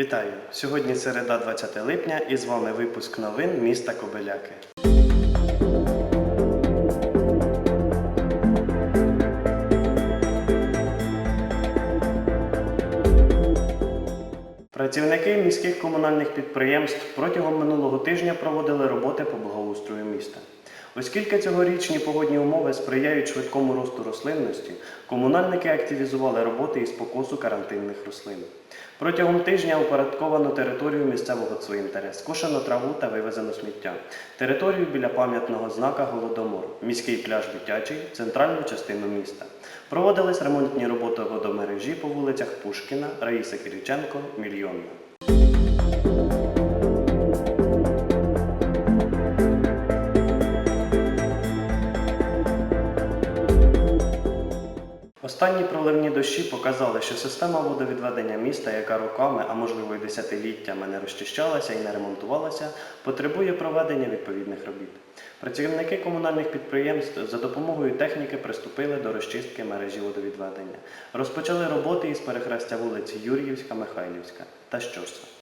Вітаю! Сьогодні середа 20 липня і з вами випуск новин міста Кобиляки. Працівники міських комунальних підприємств протягом минулого тижня проводили роботи по благоустрою міста. Оскільки цьогорічні погодні умови сприяють швидкому росту рослинності, комунальники активізували роботи із покосу карантинних рослин. Протягом тижня упорядковано територію місцевого цвинтаря, скошено траву та вивезено сміття, територію біля пам'ятного знака Голодомор, міський пляж дитячий, центральну частину міста. Проводились ремонтні роботи водомережі по вулицях Пушкіна, Раїса Кириченко, Мільйонна. Останні проливні дощі показали, що система водовідведення міста, яка роками, а можливо й десятиліттями не розчищалася і не ремонтувалася, потребує проведення відповідних робіт. Працівники комунальних підприємств за допомогою техніки приступили до розчистки мережі водовідведення. Розпочали роботи із перехрестя вулиць Юр'ївська, Михайлівська та Щорса.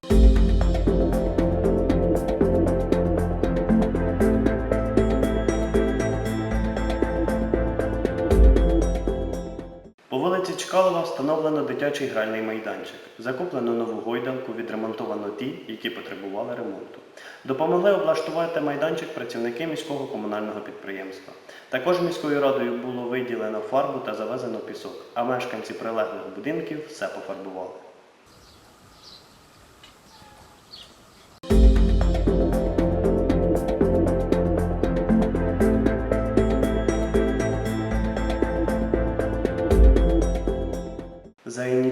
Встановлено дитячий гральний майданчик. Закуплено нову гойданку, відремонтовано ті, які потребували ремонту. Допомогли облаштувати майданчик працівники міського комунального підприємства. Також міською радою було виділено фарбу та завезено пісок, а мешканці прилеглих будинків все пофарбували.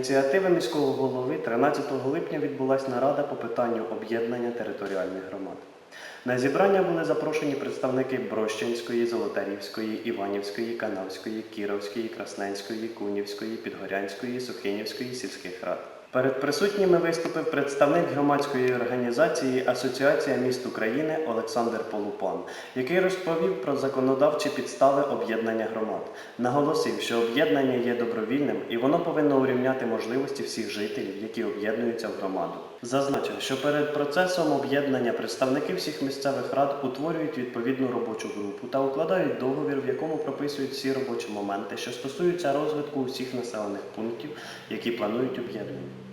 Ініціативи міського голови 13 липня відбулася нарада по питанню об'єднання територіальних громад. На зібрання були запрошені представники Брощинської, Золотарівської, Іванівської, Канавської, Кіровської, Красненської, Кунівської, Підгорянської, Сухинівської сільських рад. Перед присутніми виступив представник громадської організації Асоціація міст України Олександр Полупан, який розповів про законодавчі підстави об'єднання громад. Наголосив, що об'єднання є добровільним і воно повинно урівняти можливості всіх жителів, які об'єднуються в громаду. Зазначив, що перед процесом об'єднання представники всіх місцевих рад утворюють відповідну робочу групу та укладають договір, в якому прописують всі робочі моменти, що стосуються розвитку усіх населених пунктів, які планують об'єднання.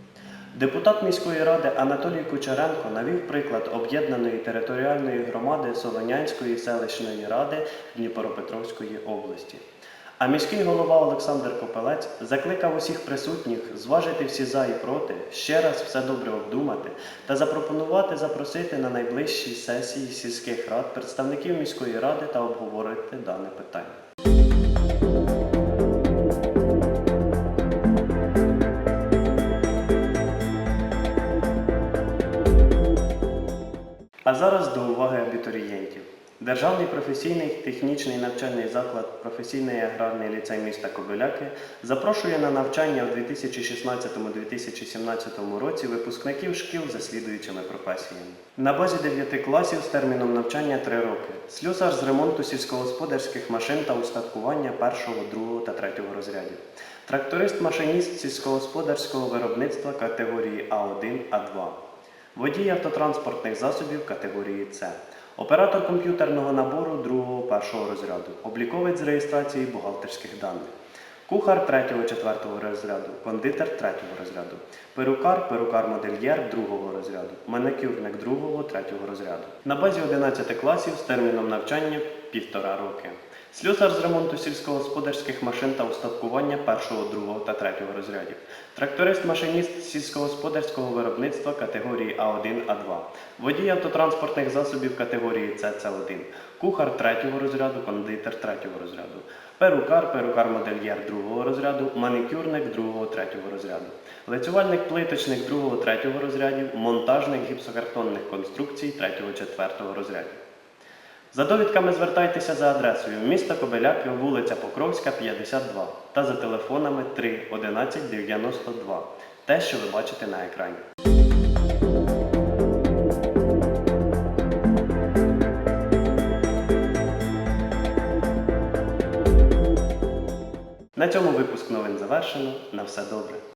Депутат міської ради Анатолій Кучеренко навів приклад об'єднаної територіальної громади Солонянської селищної ради Дніпропетровської області. А міський голова Олександр Копелець закликав усіх присутніх зважити всі за і проти, ще раз все добре обдумати та запропонувати запросити на найближчій сесії сільських рад представників міської ради та обговорити дане питання. А зараз до уваги абітурієнтів. Державний професійний технічний навчальний заклад професійний аграрний ліцей міста Кобиляки запрошує на навчання у 2016-2017 році випускників шкіл за слідуючими професіями. На базі 9 класів з терміном навчання 3 роки. Слюсар з ремонту сільськогосподарських машин та устаткування 1, 2 та 3 розрядів. Тракторист-машиніст сільськогосподарського виробництва категорії А1, А2. Водій автотранспортних засобів категорії С. Оператор комп'ютерного набору 2-1 розряду. Обліковець з реєстрації бухгалтерських даних. Кухар 3-4 розряду, кондитер 3 розряду, перукар, перукар-модельєр 2 розряду, маникюрник 2-3 розряду. На базі 11 класів з терміном навчання 1,5 роки. Слюсар з ремонту сільськогосподарських машин та устаткування 1, 2 та 3 розрядів. Тракторист-машиніст сільськогосподарського виробництва категорії А1, А2. Водій автотранспортних засобів категорії СЦ1. Кухар 3 розряду, кондитер 3 розряду. Перукар, перукар-модельєр 2 розряду, манікюрник 2-3 розряду. Лицювальник плиточник 2-3 розрядів, монтажник гіпсокартонних конструкцій 3-4 розрядів. За довідками звертайтеся за адресою міста Кобиляки, вулиця Покровська, 52 та за телефонами 3 11 92. Те, що ви бачите на екрані. На цьому випуск новин завершено. На все добре.